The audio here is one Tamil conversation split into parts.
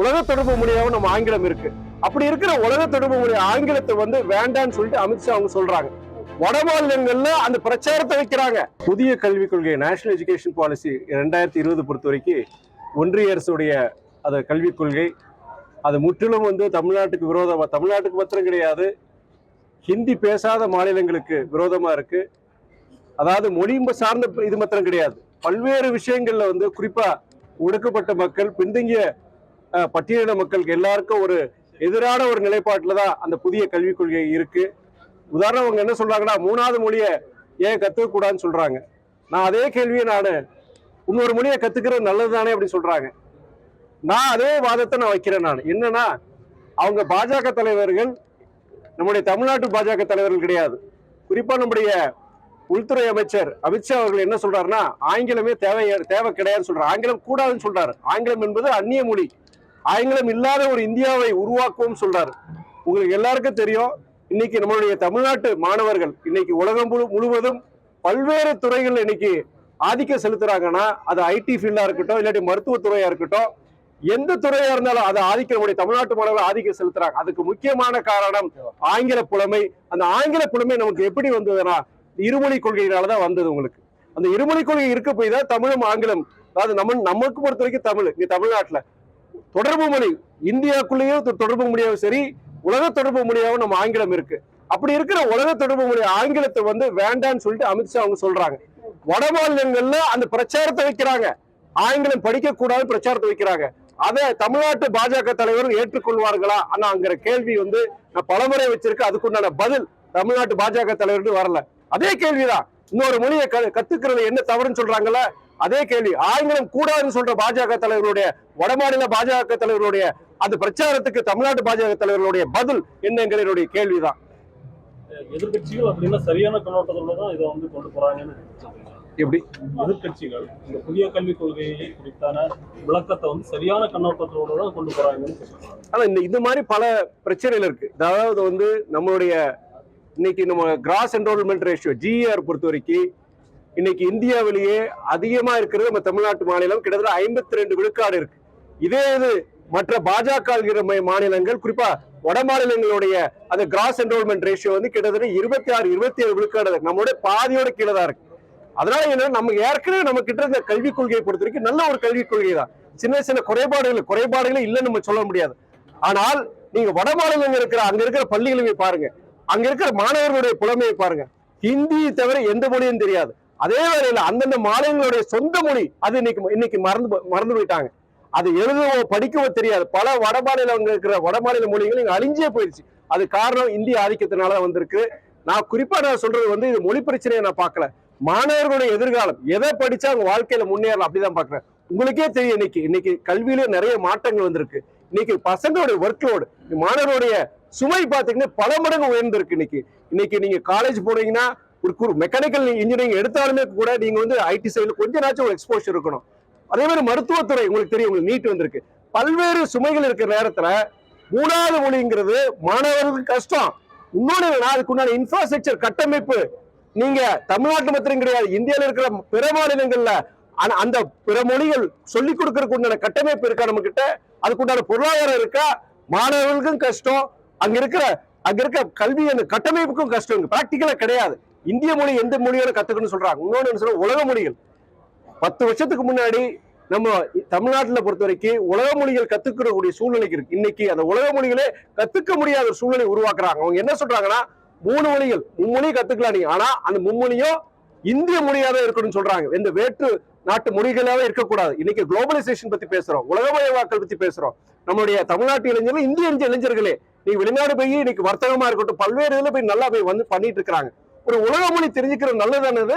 உலக தொடர்பு மொழியாகவும் நம்ம ஆங்கிலம் இருக்கு. அப்படி இருக்கிற உலக தொடர்பு மொழி ஆங்கிலத்தை வந்து வேண்டான்னு சொல்லிட்டு அமித்ஷா அவங்க சொல்றாங்க. வட மாநிலங்கள்ல அந்த பிரச்சாரத்தை வைக்கிறாங்க. புதிய கல்விக் கொள்கை நேஷனல் எஜுகேஷன் பாலிசி ரெண்டாயிரத்தி இருபது பொறுத்த வரைக்கும் ஒன்றிய அரசுடைய அந்த கல்விக் கொள்கை அது முற்றிலும் வந்து தமிழ்நாட்டுக்கு விரோதமா தமிழ்நாட்டுக்கு மாத்திரம் கிடையாது. ஹிந்தி பேசாத மாநிலங்களுக்கு விரோதமா இருக்கு. அதாவது மொழி சார்ந்த இது மாத்திரம் கிடையாது. பல்வேறு விஷயங்கள்ல வந்து குறிப்பா ஒடுக்கப்பட்ட மக்கள் பின்தங்கிய பட்டியலிட பட்டியலின மக்களுக்கு எல்லாருக்கும் ஒரு எதிரான ஒரு நிலைப்பாட்டில் தான் அந்த புதிய கல்விக் கொள்கை இருக்கு. உதாரணம் அவங்க என்ன சொல்றாங்கன்னா மூணாவது மொழியை ஏன் கத்துக்க கூடாதுன்னு சொல்றாங்க. நான் அதே கேள்வியை நான் இன்னொரு மொழியை கத்துக்கிறது நல்லது தானே அப்படின்னு சொல்றாங்க. நான் அதே வாதத்தை நான் வைக்கிறேன் நான். என்னன்னா அவங்க பாஜக தலைவர்கள் நம்முடைய தமிழ்நாட்டு பாஜக தலைவர்கள் கிடையாது. குறிப்பா நம்முடைய உள்துறை அமைச்சர் அமித்ஷா அவர்கள் என்ன சொல்றாருன்னா ஆங்கிலமே தேவை தேவை கிடையாதுன்னு சொல்றாரு. ஆங்கிலம் கூடாதுன்னு சொல்றாரு. ஆங்கிலம் என்பது அந்நிய மொழி. ஆங்கிலம் இல்லாத ஒரு இந்தியாவை உருவாக்குவோம் சொல்றாரு. உங்களுக்கு எல்லாருக்கும் தெரியும் இன்னைக்கு நம்மளுடைய தமிழ்நாட்டு மாணவர்கள் இன்னைக்கு உலகம் முழு- முழுவதும் பல்வேறு துறைகள் இன்னைக்கு ஆதிக்கம் செலுத்துறாங்கன்னா அது ஐடி ஃபீல்டா இருக்கட்டும் இல்லாட்டி மருத்துவத்துறையா இருக்கட்டும் எந்த துறையா இருந்தாலும் அது ஆதிக்கம் நம்முடைய தமிழ்நாட்டு மாணவர்கள் ஆதிக்கம் செலுத்துறாங்க. அதுக்கு முக்கியமான காரணம் ஆங்கில புலமை. அந்த ஆங்கில புலமை நமக்கு எப்படி வந்ததுன்னா இருமொழி கொள்கையினாலதான் வந்தது உங்களுக்கு. அந்த இருமொழி கொள்கை இருக்க போய் தான் தமிழும் ஆங்கிலம். அதாவது நம்ம நமக்கு பொறுத்த வரைக்கும் தமிழ் இங்க தமிழ்நாட்டுல. தொடர்பு மொழி. இந்தியாக்குள்ளேயும் தொடர்பு மொழியாகவும் சரி உலக தொடர்பு மொழியாகவும் நம்ம ஆங்கிலம் இருக்கு. அப்படி இருக்கிற உலக தொடர்பு மொழி ஆங்கிலத்தை வந்து வேண்டான்னு சொல்லிட்டு அமித்ஷா அவங்க சொல்றாங்க. வட மாநிலங்கள்ல அந்த பிரச்சாரத்தை வைக்கிறாங்க. ஆங்கிலம் படிக்க கூடாது பிரச்சாரத்தை வைக்கிறாங்க. அதை தமிழ்நாட்டு பாஜக தலைவர்கள் ஏற்றுக்கொள்வார்களா? அண்ணாங்கிற கேள்வி வந்து நான் பலமுறை வச்சிருக்கேன். அதுக்குண்டான பதில் தமிழ்நாட்டு பாஜக தலைவர்கள் வரல. அதே கேள்விதான். இன்னொரு மொழியை கத்துக்கிறது என்ன தவறுன்னு சொல்றாங்கல்ல? அதே கேள்வி ஆங்கிலம் கூடாதுன்னு சொல்ற பாஜக தலைவர்களுடைய வடமாநில பாஜக தலைவர்களுடைய அந்த பிரச்சாரத்துக்கு தமிழ்நாட்டு பாஜக தலைவர்களுடைய பதில் என்னங்கிற என்னுடைய கேள்விதான். எதிர்க்கட்சிகள் அப்படின்னா சரியான கண்ணோட்டத்தோட தான் இதை வந்து கொண்டு போறாங்கன்னு எப்படி? எதிர்க்கட்சிகள் இந்த புதிய கல்விக் கொள்கையை குறித்தான விளக்கத்தை வந்து சரியான கண்ணோட்டத்தோட தான் கொண்டு போறாங்கன்னு ஆனா இந்த இந்த மாதிரி பல பிரச்சனைகள் இருக்கு. அதாவது வந்து நம்மளுடைய இன்னைக்கு நம்ம கிராஸ் என்ரோல்மெண்ட் ரேஷியோ ஜிஆர் பொறுத்த வரைக்கும் இன்னைக்கு இந்தியாவிலேயே அதிகமா இருக்கிறது நம்ம தமிழ்நாட்டு மாநிலம். கிட்டத்தட்ட ஐம்பத்தி ரெண்டு விழுக்காடு இருக்கு. இதே இது மற்ற பாஜக மாநிலங்கள் குறிப்பா வட மாநிலங்களுடைய அந்த கிராஸ் என்ரோல்மெண்ட் ரேஷியோ வந்து கிட்டத்தட்ட இருபத்தி ஆறு இருபத்தி ஏழு விழுக்காடு இருக்கு. நம்மளுடைய பாதியோட கீழே தான் இருக்கு. அதனால என்ன நம்ம ஏற்கனவே நம்ம கிட்ட இருந்த கல்விக் கொள்கையை பொறுத்த வரைக்கும் நல்ல ஒரு கல்விக் கொள்கை தான். சின்ன சின்ன குறைபாடுகள் குறைபாடுகளே இல்லைன்னு நம்ம சொல்ல முடியாது. ஆனால் நீங்க வட மாநிலங்கள் இருக்கிற அங்க இருக்கிற பள்ளிகளுமே பாருங்க. அங்க இருக்கிற மாணவர்களுடைய புலமையை பாருங்க. ஹிந்தி தவிர எந்த மொழியும் தெரியாது. அதே வேளையில் அந்தந்த மாநிலங்களுடைய சொந்த மொழி அது இன்னைக்கு இன்னைக்கு மறந்து மறந்து போயிட்டாங்க. அது எழுதவோ படிக்கவோ தெரியாது. பல வட மாநிலம் இருக்கிற வட மாநில மொழிகள் இங்கே அழிஞ்சே போயிடுச்சு அது காரணம் இந்திய ஆதிக்கத்தினால வந்திருக்கு. நான் குறிப்பா நான் சொல்றது வந்து இது மொழி பிரச்சனையை நான் பார்க்கல. மாணவர்களுடைய எதிர்காலம் எதை படிச்சா அவங்க வாழ்க்கையில முன்னேறலாம் அப்படிதான் பாக்குறேன் உங்களுக்கே தெரியும் இன்னைக்கு இன்னைக்கு கல்வியில நிறைய மாற்றங்கள் வந்திருக்கு. இன்னைக்கு பசங்களுடைய ஒர்க் லோடு மாணவருடைய சுமை பார்த்தீங்கன்னா பல மடங்கு உயர்ந்திருக்கு இன்னைக்கு. இன்னைக்கு நீங்க காலேஜ் போனீங்கன்னா ஒரு மெக்கானிக்கல் இன்ஜினியரிங் எடுத்தாலுமே கூட நீங்க வந்து ஐடி சைடில் கொஞ்ச நாச்சும் ஒரு எக்ஸ்போஷர் இருக்கணும். அதே மாதிரி மருத்துவத்துறை உங்களுக்கு தெரியும் உங்களுக்கு நீட் வந்திருக்கு. பல்வேறு சுமைகள் இருக்கிற நேரத்துல மூணாவது மொழிங்கிறது மாணவர்களுக்கு கஷ்டம். இன்னொன்னு அதுக்குண்டான இன்ஃப்ராஸ்ட்ரக்சர் கட்டமைப்பு. நீங்க தமிழ்நாட்டு மாத்திரம் கிடையாது இந்தியால இருக்கிற பிற மாநிலங்கள்ல அந்த பிற மொழிகள் சொல்லிக் கொடுக்கறதுக்கு உண்டான கட்டமைப்பு இருக்கா நம்ம கிட்ட அதுக்குண்டான பொருளாதாரம் இருக்கா? மாணவர்களுக்கும் கஷ்டம். அங்க இருக்கிற அங்க இருக்க கல்வி அந்த கட்டமைப்புக்கும் கஷ்டம். பிராக்டிக்கலா கிடையாது. இந்திய மொழி எந்த மொழியோட கத்துக்கணும்னு சொல்றாங்க? இன்னொன்று என்ன சொல்ற உலக மொழிகள். பத்து வருஷத்துக்கு முன்னாடி நம்ம தமிழ்நாட்டில் பொறுத்த வரைக்கும் உலக மொழிகள் கத்துக்கக்கூடிய சூழ்நிலைக்கு இருக்கு. இன்னைக்கு அந்த உலக மொழிகளே கத்துக்க முடியாத ஒரு சூழ்நிலை உருவாக்குறாங்க. அவங்க என்ன சொல்றாங்கன்னா மூணு மொழிகள். மும்மொழி கத்துக்கலாம் நீங்க. ஆனா அந்த மும்மொழியும் இந்திய மொழியாக இருக்கணும்னு சொல்றாங்க. எந்த வேற்று நாட்டு மொழிகளாவே இருக்கக்கூடாது. இன்னைக்கு குளோபலைசேஷன் பத்தி பேசுறோம். உலகமயமாக்கல் பத்தி பேசுறோம். நம்மளுடைய தமிழ்நாட்டு இளைஞர்கள் இந்திய இளைஞர்களே நீ வெளிநாடு போய் இன்னைக்கு வர்த்தகமா இருக்கட்டும் பல்வேறு இதுல போய் நல்லா போய் வந்து பண்ணிட்டு இருக்கிறாங்க. ஒரு உலக மொழி தெரிஞ்சுக்கிறது நல்லதானது?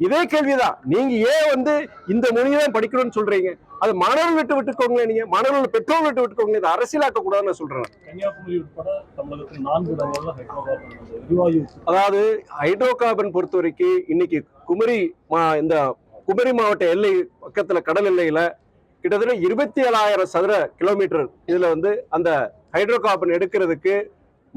இதே கேள்விதான். நீங்க ஏன் வந்து இந்த மொழியை தான் படிக்கணும்னு சொல்றீங்க? அது மாணவர்கள் விட்டு விட்டுக்கோங்க நீங்க. மாணவர்கள் பெற்றோர்கள் விட்டு விட்டுக்கோங்க இதை அரசியலாக்க கூடாதுன்னு சொல்றேன். கன்னியாகுமரி உட்பட தமிழகத்தில் நான்கு இடங்கள்ல ஹைட்ரோகார்பன் அதாவது ஹைட்ரோ கார்பன் பொறுத்த வரைக்கும் இன்னைக்கு குமரி மா- இந்த குமரி மாவட்ட எல்லை பக்கத்துல கடல் எல்லையில கிட்டத்தட்ட இருபத்தி ஏழாயிரம் சதுர கிலோமீட்டர் இதுல வந்து அந்த ஹைட்ரோ கார்பன் எடுக்கிறதுக்கு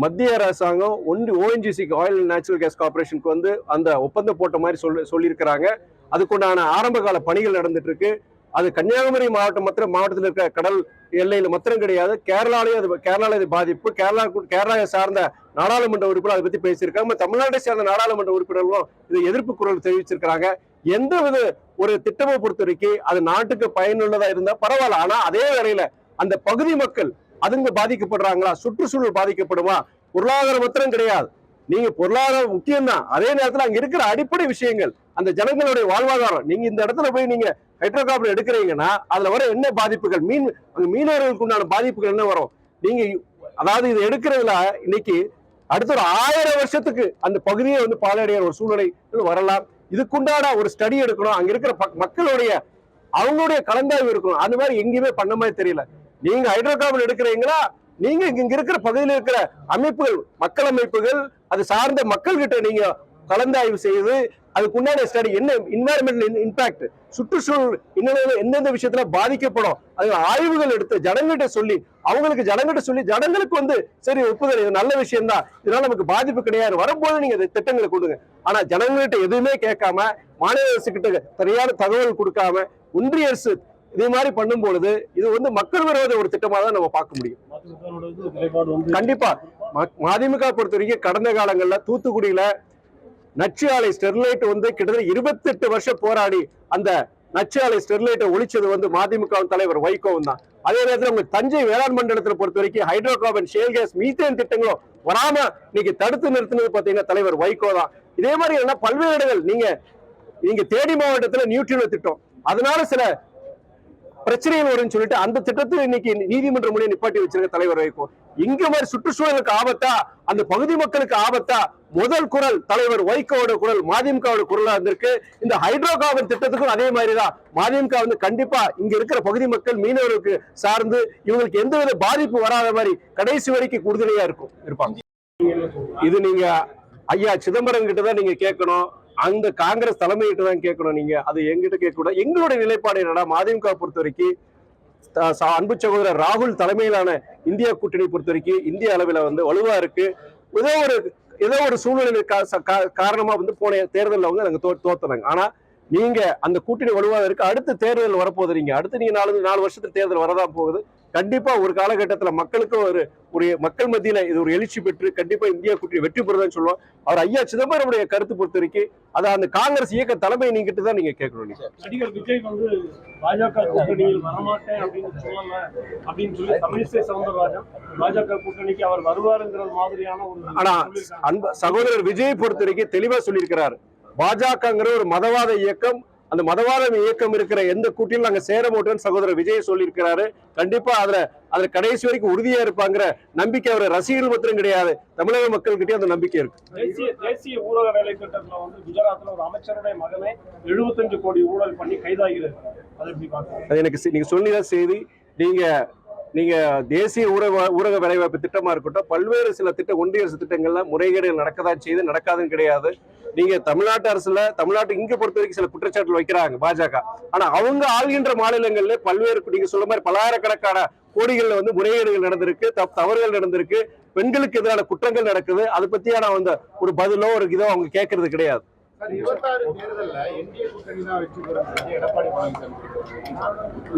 மத்திய அரசாங்கம் ஒன்று ஓஎன்ஜிசிக்கு ஆயில் அண்ட் நேச்சுரல் கேஸ் கார்பரேஷனுக்கு வந்து அந்த ஒப்பந்தம் போட்ட மாதிரி சொல்லி சொல்லியிருக்கிறாங்க. அதுக்குண்டான ஆரம்ப கால பணிகள் நடந்துட்டு இருக்கு அது கன்னியாகுமரி மாவட்டம் மாத்திரம் மாவட்டத்தில் இருக்கிற கடல் எல்லையில் மாத்திரம் கிடையாது. கேரளாலேயும் அது கேரளாவில் இது பாதிப்பு. கேரளா கேரளாவை சார்ந்த நாடாளுமன்ற உறுப்பினர் அதை பத்தி பேசியிருக்காங்க. தமிழ்நாட்டை சேர்ந்த நாடாளுமன்ற உறுப்பினர்களும் இது எதிர்ப்பு குரல் தெரிவிச்சிருக்கிறாங்க. எந்த வித ஒரு திட்டமை பொறுத்த வரைக்கும் அது நாட்டுக்கு பயனுள்ளதா இருந்தா பரவாயில்ல. ஆனா அதே வேளையில அந்த பகுதி மக்கள் அதுங்க பாதிக்கப்படுறாங்களா? சுற்றுச்சூழல் பாதிக்கப்படுமா? பொருளாதார மாத்திரம் கிடையாது. நீங்க பொருளாதாரம் முக்கியம்தான். அதே நேரத்துல அங்க இருக்கிற அடிப்படை விஷயங்கள் அந்த ஜனங்களுடைய வாழ்வாதாரம் நீங்க இந்த இடத்துல போய் நீங்க ஹைட்ரோ கார்பன் எடுக்கிறீங்கன்னா அதுல வர என்ன பாதிப்புகள்? மீன் அங்க மீனவர்களுக்கு உண்டான பாதிப்புகள் என்ன வரும்? நீங்க அதாவது இது எடுக்கிறதுல இன்னைக்கு அடுத்த ஒரு ஆயிரம் வருஷத்துக்கு அந்த பகுதியை வந்து பாலடைகிற ஒரு சூழ்நிலை வரலாம். இதுக்குண்டான ஒரு ஸ்டடி எடுக்கணும். அங்க இருக்கிற பக்- மக்களுடைய அவங்களுடைய கலந்தாய்வு இருக்கணும். அந்த மாதிரி எங்கேயுமே பண்ண மாதிரி தெரியல. நீங்க ஹைட்ரோ கார்பன் எடுக்கிறீங்களா? நீங்க இங்க இருக்கிற பகுதியில் இருக்கிற அமைப்புகள் மக்கள் அமைப்புகள் அது சார்ந்த மக்கள் கிட்ட நீங்க கலந்தாய்வு செய்து அதுக்குண்டான ஸ்டடி என்ன இன்வாயர்மெண்டல் இம்பாக்ட் சுற்றுச்சூழல் இன்னும் எந்தெந்த விஷயத்துல பாதிக்கப்படும் அது ஆய்வுகள் எடுத்து ஜனங்கிட்ட சொல்லி அவங்களுக்கு ஜனங்கிட்ட சொல்லி ஜனங்களுக்கு வந்து சரி ஒப்புதல் இது நல்ல விஷயம் தான் இதனால நமக்கு பாதிப்பு கிடையாது. வரும்போது நீங்க திட்டங்களை கொடுங்க ஆனா ஜனங்கள்கிட்ட எதுவுமே கேட்காம மாநில அரசு கிட்ட சரியான தகவல் கொடுக்காம ஒன்றிய அரசு இதே மாதிரி பண்ணும் பொழுது இது வந்து மக்கள் விரோத ஒரு திட்டமா தான் நம்ம பார்க்க முடியும். கண்டிப்பா. மதிமுக பொறுத்த வரைக்கும் கடந்த காலங்கள்ல தூத்துக்குடியில நச்சு ஆலை ஸ்டெர்லைட் வந்து கிட்டத்தட்ட இருபத்தெட்டு வருஷம் போராடி அந்த நச்சு ஆலை ஸ்டெர்லைட்டை ஒழிச்சது வந்து மதிமுக தலைவர் வைகோவும் தான். அதே நேரத்தில் உங்க தஞ்சை வேளாண் மண்டலத்துல பொறுத்த வரைக்கும் hydro carbon shale gas methane திட்டங்களும் வராம இன்னைக்கு தடுத்து நிறுத்தினது பாத்தீங்கன்னா தலைவர் வைகோ தான். இதே மாதிரி என்ன பல்வேறு இடங்கள் நீங்க நீங்க தேடி மாவட்டத்துல நியூட்ரினோ திட்டம். அதனால சில பிரச்சனைகள் வரும்னு சொல்லிட்டு அந்த திட்டத்தை இன்னைக்கு நீதிமன்ற மொழியை நிப்பாட்டி வச்சிருக்க தலைவர் வைகோ. இங்க மாதிரி சுற்றுச்சூழலுக்கு ஆபத்தா அந்த பகுதி மக்களுக்கு ஆபத்தா முதல் குரல் தலைவர் வைகோவோட குரல் மதிமுகவோட குரலா இருந்திருக்கு. இந்த ஹைட்ரோ கார்பன் திட்டத்துக்கும் அதே மாதிரிதான். மதிமுக வந்து கண்டிப்பா இங்க இருக்கிற பகுதி மக்கள் மீனவர்களுக்கு சார்ந்து இவங்களுக்கு எந்தவித பாதிப்பு வராத மாதிரி கடைசி வரைக்கும் உறுதுணையா இருக்கும். இருப்பாங்க. இது நீங்க ஐயா சிதம்பரம் கிட்ட தான் நீங்க கேட்கணும். அந்த காங்கிரஸ் தலைமையிட்ட தான் கேட்கணும் நீங்க. அது எங்கிட்ட கேட்கக்கூடாது. எங்களுடைய நிலைப்பாடு என்னன்னா மதிமுக பொறுத்த வரைக்கும் அன்பு சகோதரர் ராகுல் தலைமையிலான இந்தியா கூட்டணி பொறுத்த வரைக்கும் இந்திய அளவில் வந்து வலுவா இருக்கு. ஏதோ ஒரு ஏதோ ஒரு சூழ்நிலை கா- ச- காரணமா வந்து போன தேர்தலில் வந்து நாங்கள் தோ தோத்துனாங்க. ஆனா நீங்க அந்த கூட்டணி வலுவாக இருக்கு. அடுத்த தேர்தல் வரப்போகுது நீங்க. அடுத்து நீங்க நாலு நாலு வருஷத்துக்கு தேர்தல் வரதான் போகுது. கண்டிப்பா ஒரு காலகட்டத்துல மக்களுக்கும் ஒரு ஒரு மக்கள் மத்தியில இது ஒரு எழுச்சி பெற்று கண்டிப்பா இந்தியா கூட்டணி வெற்றி பெறுதான்னு சொல்லுவோம். அவர் ஐயா சிதம்பரமுடைய கருத்து பொறுத்த வரைக்கும் அதை அந்த காங்கிரஸ் இயக்க தலைமை நீங்கிட்டு தான் நீங்க கேட்கணும் நீங்க. நடிகர் விஜய் வந்து பாஜக கூட்டணியில் வரமாட்டேன் அப்படின்னு சொல்லல அப்படின்னு சொல்லி தமிழிசை சவுந்தரராஜன். பாஜக கூட்டணிக்கு அவர் வருவாருங்கிற மாதிரியான ஒரு ஆனா. அன்ப சகோதரர் விஜய் பொறுத்த வரைக்கும் தெளிவா சொல்லியிருக்கிறார். பாஜகங்கிற ஒரு மதவாத இயக்கம் அந்த மதவாத இயக்கம் இருக்கிற எந்த கூட்டிலும் நாங்க சேர மாட்டோம்னு சகோதரர் விஜய் சொல்லியிருக்கிறாரு. கண்டிப்பா அதுல அதுல கடைசி வரைக்கும் உறுதியா இருப்பாங்கிற நம்பிக்கை அவர் ரசிகர்கள் மாத்திரம் கிடையாது. தமிழக மக்கள்கிட்டயும் அந்த நம்பிக்கை இருக்கு. தேசிய தேசிய ஊரக வேலை திட்டத்துல வந்து குஜராத்ல ஒரு அமைச்சருடைய மகனை 75 கோடி ஊழல் பண்ணி கைதாகிறது அதை எனக்கு நீங்க சொன்னீங்க செய்தி. நீங்க நீங்க தேசிய ஊரக ஊரக வேலைவாய்ப்பு திட்டமா இருக்கட்டும் பல்வேறு சில திட்ட ஒன்றிய அரசு திட்டங்கள்ல முறைகேடுகள் நடக்கதான் செய்து நடக்காதுன்னு கிடையாது. நீங்க தமிழ்நாட்டு அரசுல தமிழ்நாட்டு இங்க பொறுத்த வரைக்கும் சில குற்றச்சாட்டுகள் வைக்கிறாங்க பாஜக. ஆனா அவங்க ஆள்கின்ற மாநிலங்கள்ல பல்வேறு நீங்க சொல்ல மாதிரி பலாயிரக்கணக்கான கோடிகள்ல வந்து முறைகேடுகள் நடந்திருக்கு தப் தவறுகள் நடந்திருக்கு பெண்களுக்கு எதிரான குற்றங்கள் நடக்குது அதை பற்றியான அந்த ஒரு பதிலோ ஒரு இதோ அவங்க கேட்கறது கிடையாது.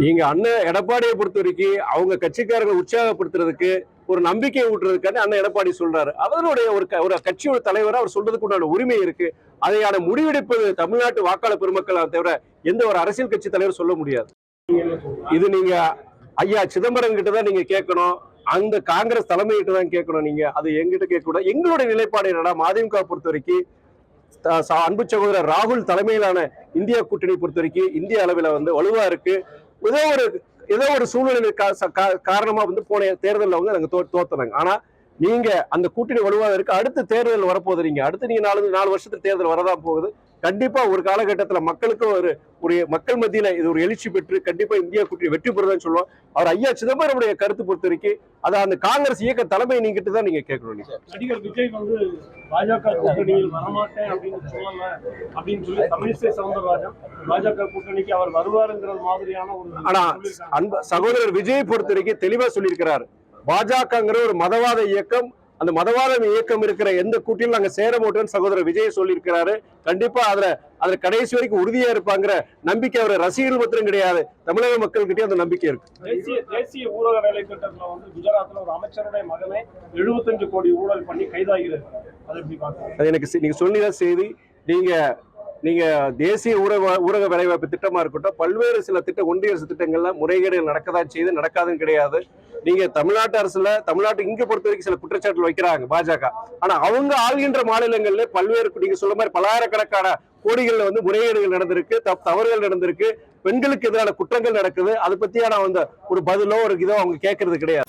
இங்க அண்ணன் எடப்பாடியை பொறுத்த வரைக்கும் அவங்க கட்சிக்காரங்களை உற்சாகப்படுத்துறதுக்கு ஒரு நம்பிக்கை ஊட்டுறதுக்கான அண்ணன் எடப்பாடி சொல்றாரு. அவருடைய ஒரு க- ஒரு கட்சியோட தலைவர் அவர் சொல்றதுக்கு உண்டான உரிமை இருக்கு. அதையான முடிவெடுப்பது தமிழ்நாட்டு வாக்காளர் பெருமக்களை தவிர எந்த ஒரு அரசியல் கட்சி தலைவர் சொல்ல முடியாது. இது நீங்க ஐயா சிதம்பரம் கிட்ட தான் நீங்க கேட்கணும். அந்த காங்கிரஸ் தலைமையிட்ட தான் கேட்கணும் நீங்க. அது எங்கிட்ட கேட்க கூடாது எங்களுடைய நிலைப்பாடு என்னன்னா மதிமுக பொறுத்த வரைக்கும் அன்பு சகோதரர் ராகுல் தலைமையிலான இந்திய கூட்டணி பொறுத்த வரைக்கும் இந்திய அளவில் வந்து வலுவா இருக்கு. ஏதோ ஒரு ஏதோ ஒரு சூழ்நிலை கா- காரணமா வந்து போன தேர்தலில் வந்து நாங்கள் தோ தோத்துனாங்க. ஆனா நீங்க அந்த கூட்டணி வலுவாக இருக்கு. அடுத்த தேர்தல் வரப்போகுது நீங்க. அடுத்து நீங்க நாலு நாலு வருஷத்துக்கு தேர்தல் வரதான் போகுது. கண்டிப்பா ஒரு காலகட்டத்துல மக்களுக்கும் ஒரு ஒரு மக்கள் மத்தியில இது ஒரு எழுச்சி பெற்று கண்டிப்பா இந்தியா கூட்டணி வெற்றி பெறுதான்னு சொல்லுவோம் அவர் ஐயா சிதம்பரமுடைய கருத்து பொறுத்த வரைக்கும் அதை அந்த காங்கிரஸ் இயக்க தலைமை நீங்கிட்டு தான் நீங்க கேட்கணும் நீங்க நடிகர் விஜய் வந்து பாஜக கூட்டணியில் வரமாட்டேன் அப்படின்னு சொல்லல அப்படின்னு சொல்லி தமிழிசை சவுந்தரராஜன் பாஜக கூட்டணிக்கு அவர் வருவாருங்கிற மாதிரியான ஒரு ஆனா. அன்ப சகோதரர் விஜய் பொறுத்த வரைக்கும் தெளிவா சொல்லியிருக்கிறார் பாஜகங்கிற ஒரு மதவாத இயக்கம் அந்த மதவாத இயக்கம் இருக்கிற எந்த கூட்டிலும் நாங்க சேர மாட்டோம்னு சகோதரர் விஜய் சொல்லியிருக்கிறாரு. கண்டிப்பா அதுல அதுல கடைசி வரைக்கும் உறுதியா இருப்பாங்கிற நம்பிக்கை அவர் ரசிகர்கள் மாத்திரம் கிடையாது. தமிழக மக்கள்கிட்டயும் அந்த நம்பிக்கை இருக்கு. தேசிய தேசிய ஊரக வேலை திட்டத்துல வந்து குஜராத்ல ஒரு அமைச்சருடைய மகனே 75 கோடி ஊழல் பண்ணி கைதாகிறது அதை எனக்கு நீங்க சொன்னீங்க செய்தி. நீங்க நீங்க தேசிய ஊரக ஊரக வேலைவாய்ப்பு திட்டமா இருக்கட்டும் பல்வேறு சில திட்ட ஒன்றிய அரசு திட்டங்கள்ல முறைகேடுகள் நடக்கதான் செய்து நடக்காதுன்னு கிடையாது. நீங்க தமிழ்நாட்டு அரசுல தமிழ்நாட்டு இங்க பொறுத்த வரைக்கும் சில குற்றச்சாட்டுகள் வைக்கிறாங்க பாஜக. ஆனா அவங்க ஆள்கின்ற மாநிலங்கள்ல பல்வேறு நீங்க சொல்ல மாதிரி பல்லாயிரக்கணக்கான கோடிகள்ல வந்து முறைகேடுகள் நடந்திருக்கு தப் தவறுகள் நடந்திருக்கு பெண்களுக்கு எதிரான குற்றங்கள் நடக்குது அதை பத்தியான அந்த ஒரு பதிலோ ஒரு இதோ அவங்க கேட்கறது கிடையாது.